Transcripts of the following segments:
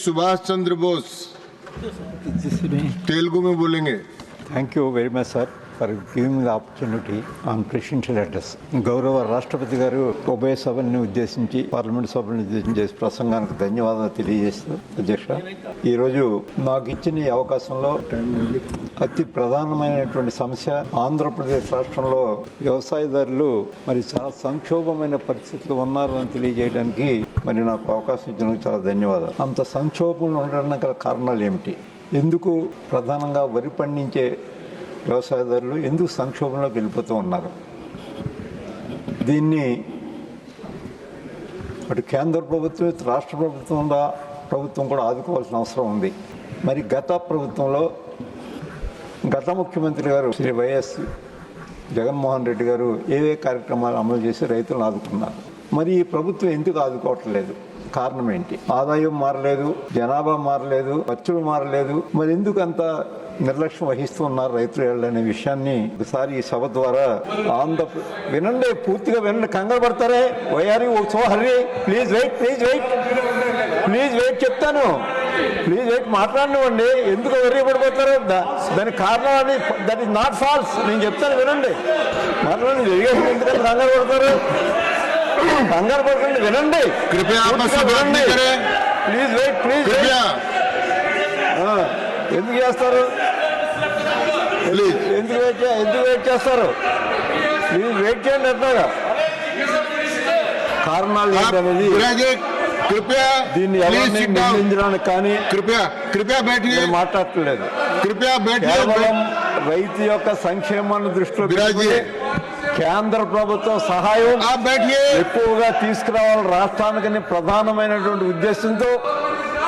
सुभाष चंद्र बोस। तेलुगु में बोलेंगे। Thank you very much sir for giving the opportunity on presidential address గౌరవ రాష్ట్రపతి గారు ఉభయ సభల్ని ఉద్దేశించి పార్లమెంట్ సభల్ని ఉద్దేశించి చేసే ప్రసంగానికి ధన్యవాదాలు తెలియజేస్తూ అధ్యక్ష. ఈరోజు నాకు ఇచ్చిన ఈ అవకాశంలో అతి ప్రధానమైనటువంటి సమస్య ఆంధ్రప్రదేశ్ రాష్ట్రంలో వ్యవసాయదారులు మరి చాలా సంక్షోభమైన పరిస్థితులు ఉన్నారని తెలియజేయడానికి మరి నాకు అవకాశం ఇచ్చినందుకు చాలా ధన్యవాదాలు. అంత సంక్షోభంలో ఉండడానికి గల కారణాలు ఏమిటి? ఎందుకు ప్రధానంగా వరి పండించే వ్యవసాయదారులు ఎందుకు సంక్షోభంలోకి వెళ్ళిపోతూ ఉన్నారు? దీన్ని అటు కేంద్ర ప్రభుత్వం రాష్ట్ర ప్రభుత్వం ప్రభుత్వం కూడా ఆదుకోవాల్సిన అవసరం ఉంది. మరి గత ప్రభుత్వంలో గత ముఖ్యమంత్రి గారు శ్రీ వైఎస్ జగన్మోహన్ రెడ్డి గారు ఏవే కార్యక్రమాలు అమలు చేసి రైతులను ఆదుకున్నారు. మరి ఈ ప్రభుత్వం ఎందుకు ఆదుకోవట్లేదు? కారణం ఏంటి? ఆదాయం మారలేదు జనాభా మారలేదు ఖర్చులు మారలేదు. మరి ఎందుకు అంత నిర్లక్ష్యం వహిస్తూ ఉన్నారు రైతులు అనే విషయాన్ని ఒకసారి ఈ సభ ద్వారా ఆంధ్ర వినండి పూర్తిగా వినండి. కంగారు పడతారే? Why are you so hurry please wait please wait. Please wait చెప్తాను. ప్లీజ్ వెయిట్ మాట్లాడినవ్వండి. ఎందుకు వెర్రీ పడిపోతారు దానికి కారణం అని దట్ ఈస్ నాట్ ఫాల్స్. నేను చెప్తాను వినండి. మాట్లాడి ఎందుకంటే కంగారు పడతారు? కంగారు పడకండి వినండి. వినండి. ప్లీజ్ వెయిట్ ప్లీజ్ ఎందుకు చేస్తారు? ఎందుకు వెయిట్ ఎందుకు వెయిట్ చేస్తారు? మీరు వెయిట్ చేయండి ఎట్లాగా కారణాలు ఏంటనేది కృపయా దీన్ని ఎవరిని నిందించడానికి కానీ కృపయా కృపయా బయట మాట్లాడలేదు కృపయా బయట కేవలం రైతు యొక్క సంక్షేమాన్ని దృష్టిలో కేంద్ర ప్రభుత్వం సహాయం ఎక్కువగా తీసుకురావాలి రాష్ట్రానికి ప్రధానమైనటువంటి ఉద్దేశంతో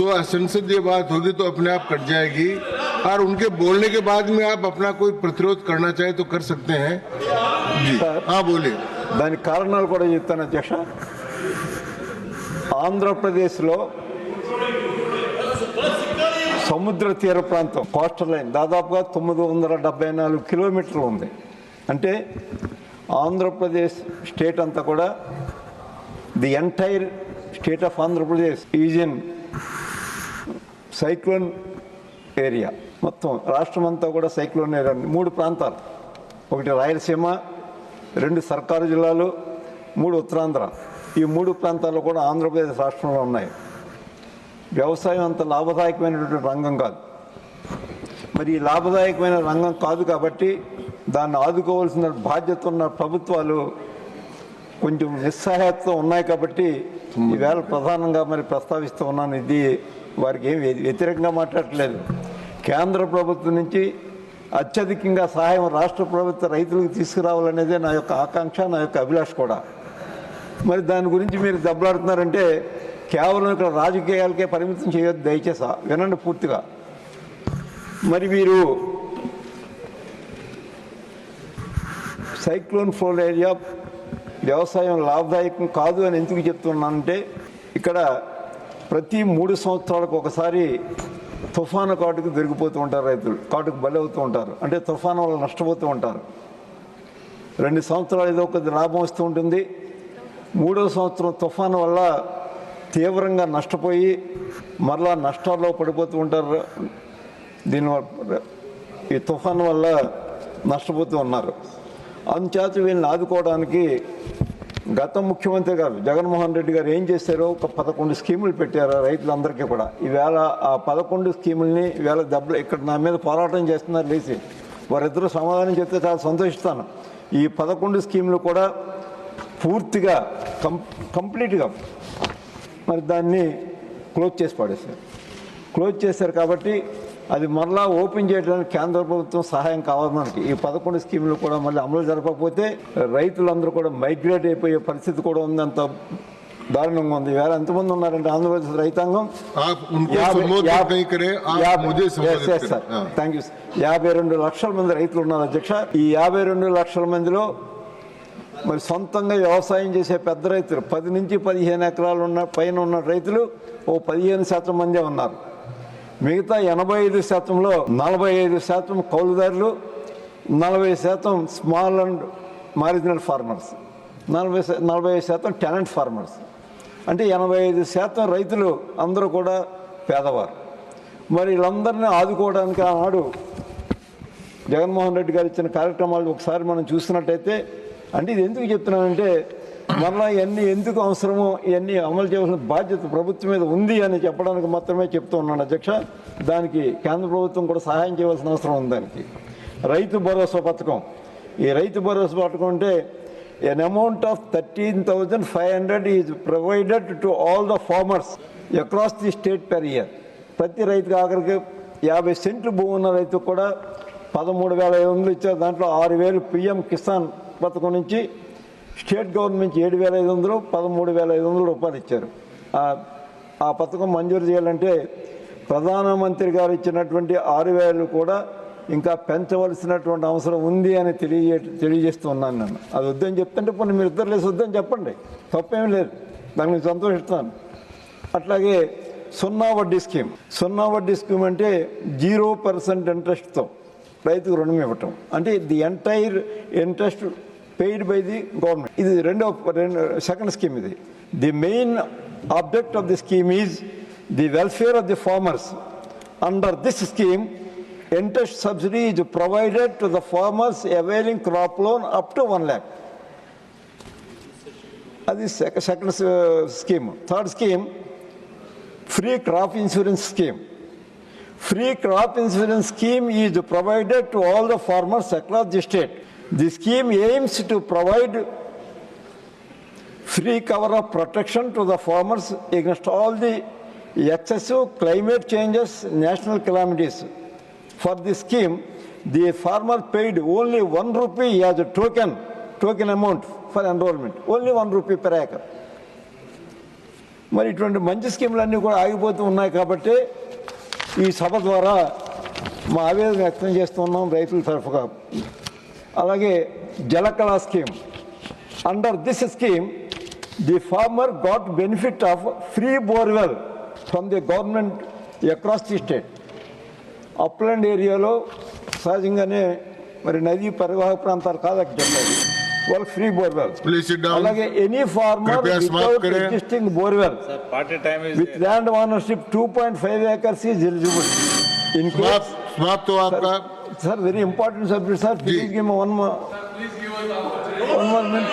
तो असंसदीय बात होगी तो अपने आप कट जाएगी और उनके बोलने के बाद में आप अपना कोई प्रतिरोध करना चाहे तो कर सकते हैं जी हाँ बोलिए దానికి కారణాలు కూడా చెప్తాను అధ్యక్ష ఆంధ్రప్రదేశ్లో సముద్ర తీర ప్రాంతం కోస్టల్ లైన్ దాదాపుగా తొమ్మిది వందల డెబ్బై నాలుగు కిలోమీటర్లు ఉంది అంటే ఆంధ్రప్రదేశ్ స్టేట్ అంతా కూడా the entire state of Andhra Pradesh is in cyclone area. మొత్తం రాష్ట్రం అంతా కూడా సైక్లోన్ ఏరియా. మూడు ప్రాంతాలు. ఒకటి రాయలసీమ రెండు సర్కారు జిల్లాలు మూడు ఉత్తరాంధ్ర. ఈ మూడు ప్రాంతాలు కూడా ఆంధ్రప్రదేశ్ రాష్ట్రంలో ఉన్నాయి. వ్యవసాయం అంత లాభదాయకమైనటువంటి రంగం కాదు. మరి ఈ లాభదాయకమైన రంగం కాదు కాబట్టి దాన్ని ఆదుకోవాల్సిన బాధ్యత ఉన్న ప్రభుత్వాలు కొంచెం నిస్సహాయతతో ఉన్నాయి కాబట్టి ఈవేళ ప్రధానంగా మరి ప్రస్తావిస్తూ ఉన్నాను ఇది వారికి ఏం వ్యతిరేకంగా మాట్లాడట్లేదు. కేంద్ర ప్రభుత్వం నుంచి అత్యధికంగా సహాయం రాష్ట్ర ప్రభుత్వ రైతులకు తీసుకురావాలనేదే నా యొక్క ఆకాంక్ష నా యొక్క అభిలాష కూడా. మరి దాని గురించి మీరు దెబ్బలాడుతున్నారంటే కేవలం ఇక్కడ రాజకీయాలకే పరిమితం చేయొద్దు దయచేసి వినండి పూర్తిగా. మరి మీరు సైక్లోన్ ఫ్లోర్ ఏరియా వ్యవసాయం లాభదాయకం కాదు అని ఎందుకు చెప్తున్నానంటే ఇక్కడ ప్రతి మూడు సంవత్సరాలకు ఒకసారి తుఫాను కాటుకు దొరికిపోతూ ఉంటారు రైతులు. కాటుకు బలవుతూ ఉంటారు. అంటే తుఫాను వల్ల నష్టపోతూ ఉంటారు. రెండు సంవత్సరాలు ఏదో కొద్ది లాభం వస్తూ ఉంటుంది. మూడో సంవత్సరం తుఫాను వల్ల తీవ్రంగా నష్టపోయి మరలా నష్టాల్లో పడిపోతూ ఉంటారు. దీని వల్ల- ఈ తుఫాను వల్ల నష్టపోతూ ఉన్నారు. అందుచేత వీళ్ళని ఆదుకోవడానికి గత ముఖ్యమంత్రి గారు జగన్మోహన్ రెడ్డి గారు ఏం చేశారో ఒక పదకొండు స్కీములు పెట్టారు రైతులందరికీ కూడా. ఈవేళ ఆ పదకొండు స్కీముల్ని ఈవేళ దెబ్బలు ఇక్కడ నా మీద పోరాటం చేస్తున్నారు లేచి వారిద్దరూ సమాధానం చెప్తే చాలా సంతోషిస్తాను. ఈ పదకొండు స్కీములు కూడా పూర్తిగా కం కంప్లీట్గా మరి దాన్ని క్లోజ్ చేసి పాడేశారు. క్లోజ్ చేశారు కాబట్టి అది మరలా ఓపెన్ చేయడానికి కేంద్ర ప్రభుత్వం సహాయం కావాలి మనకి. ఈ పదకొండు స్కీములు కూడా మళ్ళీ అమలు జరపకపోతే రైతులందరూ కూడా మైగ్రేట్ అయిపోయే పరిస్థితి కూడా ఉంది అంత దారుణంగా ఉంది. వేరే ఎంతమంది ఉన్నారంటే ఆంధ్రప్రదేశ్ రైతాంగం? థ్యాంక్ యూ యాభై రెండు లక్షల మంది రైతులు ఉన్నారు అధ్యక్ష. ఈ యాభై రెండు లక్షల మందిలో మరి సొంతంగా వ్యవసాయం చేసే పెద్ద రైతులు పది నుంచి పదిహేను ఎకరాలు ఉన్న పైన ఉన్న రైతులు ఓ పదిహేను శాతం మందే ఉన్నారు. మిగతా ఎనభై ఐదు శాతంలో నలభై ఐదు శాతం కౌలుదారులు నలభై శాతం స్మాల్ అండ్ మారిజినల్ ఫార్మర్స్ నలభై నలభై ఐదు శాతం టెనెంట్ ఫార్మర్స్. అంటే ఎనభై ఐదు శాతం రైతులు అందరూ కూడా పేదవారు. మరి వీళ్ళందరినీ ఆదుకోవడానికి ఆనాడు జగన్మోహన్ రెడ్డి గారు ఇచ్చిన కార్యక్రమాలు ఒకసారి మనం చూసినట్టయితే అంటే ఇది ఎందుకు చెప్తున్నానంటే మరలా ఇవన్నీ ఎందుకు అవసరమో ఇవన్నీ అమలు చేయాల్సిన బాధ్యత ప్రభుత్వం మీద ఉంది అని చెప్పడానికి మాత్రమే చెప్తూ ఉన్నాను అధ్యక్ష. దానికి కేంద్ర ప్రభుత్వం కూడా సహాయం చేయవలసిన అవసరం ఉంది దానికి. రైతు భరోసా పథకం. ఈ రైతు భరోసా పథకం అంటే an amount of thirteen thousand five hundred is provided to all the farmers across the state per year ప్రతి రైతుకి ఆఖరికి యాభై సెంట్లు భూమి ఉన్న రైతుకు కూడా పదమూడు వేల ఐదు వందలు ఇచ్చారు. దాంట్లో ఆరు వేలు పిఎం కిసాన్ పథకం నుంచి స్టేట్ గవర్నమెంట్ ఏడు వేల ఐదు వందలు పదమూడు వేల ఐదు వందలు రూపాయలు ఇచ్చారు. ఆ- పథకం మంజూరు చేయాలంటే ప్రధానమంత్రి గారు ఇచ్చినటువంటి ఆరు వేలు కూడా ఇంకా పెంచవలసినటువంటి అవసరం ఉంది అని తెలియజే తెలియజేస్తున్నాను నన్ను అది వద్దని చెప్తుంటే పోనీ మీరు ఇద్దరు లేసి వద్దని చెప్పండి. తప్పేం లేదు. దానికి నేను సంతోషిస్తాను. అట్లాగే సున్నా వడ్డీ స్కీమ్. సున్నా వడ్డీ స్కీమ్ అంటే జీరో పర్సెంట్ ఇంట్రెస్ట్తో రైతుకు రుణం ఇవ్వటం. అంటే the entire interest paid by the government. It is is the second scheme. The main object of the scheme is the welfare of the farmers. Under this scheme, interest subsidy is provided to the farmers availing crop loan up to 1 lakh. That is second uh, scheme. Third scheme, free crop insurance scheme. Free crop insurance scheme is provided to all the farmers across the state. The scheme aims to provide free cover of protection to the farmers against all the excessive climate changes national calamities for the scheme the farmer paid only one rupee as a token token amount for enrolment only one rupee per acre మరి ఇటువంటి మంచి స్కీములన్నీ కూడా ఆగిపోతూ ఉన్నాయి కాబట్టి ఈ సభ ద్వారా మా ఆవేదన వ్యక్తం చేస్తున్నాం రైతుల తరఫుగా. అలాగే Jalakala scheme under this scheme the farmer got benefit of free borewell from the government across the state upland ఏరియాలో సహజంగానే మరి నదీ పరివాహక ప్రాంతాలు కాదకి చెప్పారు వాళ్ళు ఫ్రీ బోర్వెల్ అలాగే any farmer without existing borewell with land ownership two point five acres is eligible in case sir very important subject sir please give one one minute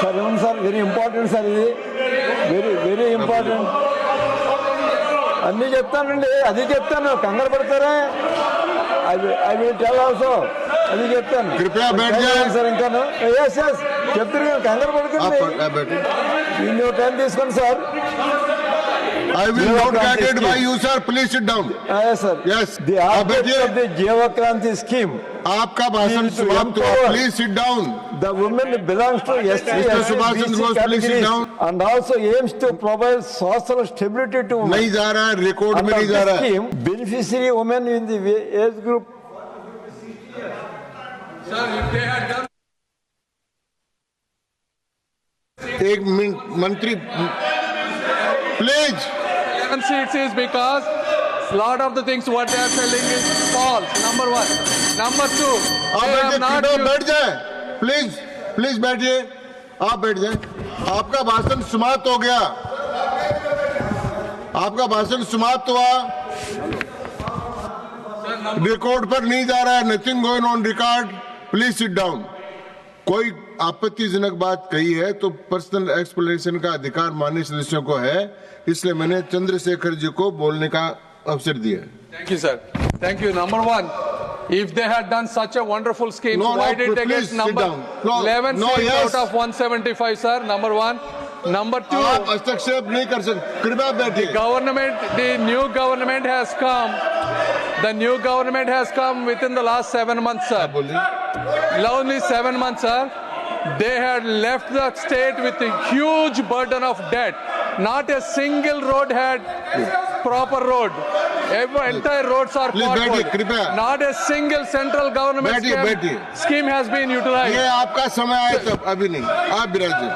sir ఏమన్నా సార్ వెరీ ఇంపార్టెంట్ సార్ ఇది. Very very important అన్నీ చెప్తానండి. అది చెప్తాను. కంగారు పడతారా? I అది also అది చెప్తాను. సార్ ఇంకా ఎస్ ఎస్ చెప్తారు కంగారు పడుతుంది. టైం తీసుకోండి sir I will not get it by you, sir. Please sit down. Yes, sir. Yes. The object of the Jeeva Kranti scheme. आपका भाषण समाप्त हो please sit down the women belongs to SC mister Subhash Chandra Bose please sit down and also aims to provide social stability to नहीं जा रहा है record में नहीं जा रहा है beneficiary women in the age group sir if they had done एक मिनट मंत्री please seven seats is because lot of the things what they are selling is false. Number one. Number two, आप बैठ जाए प्लीज़ प्लीज़ बैठिए आप बैठ जाए आपका भाषण समाप्त हो गया आपका भाषण समाप्त हुआ रिकॉर्ड पर नहीं जा रहा है nothing going on record please sit down कोई आपत्तिजनक बात कही है तो पर्सनल एक्सप्लेनेशन का अधिकार मान्य सदस्यों को है इसलिए मैंने चंद्रशेखर जी को बोलने का अवसर दिया Thank you, sir. Thank you. Number one, if they had done such a wonderful scheme, No, why no, did they get number. No, 11 no, yes. out of 175, sir? Number one. Number two, आप हस्तक्षेप नहीं कर सकते कृपया बैठिए government, the new government has come. The new government has come within the last seven months, sir. Only seven months, sir. they had left the state with a huge burden of debt. Not a single road had proper road. Every entire roads are Please, बैठिए, potholed. कृपया। Not a single central government बैठिए, scheme, बैठिए। scheme has been utilized. ये आपका समय आए तब अभी नहीं आप विराजिए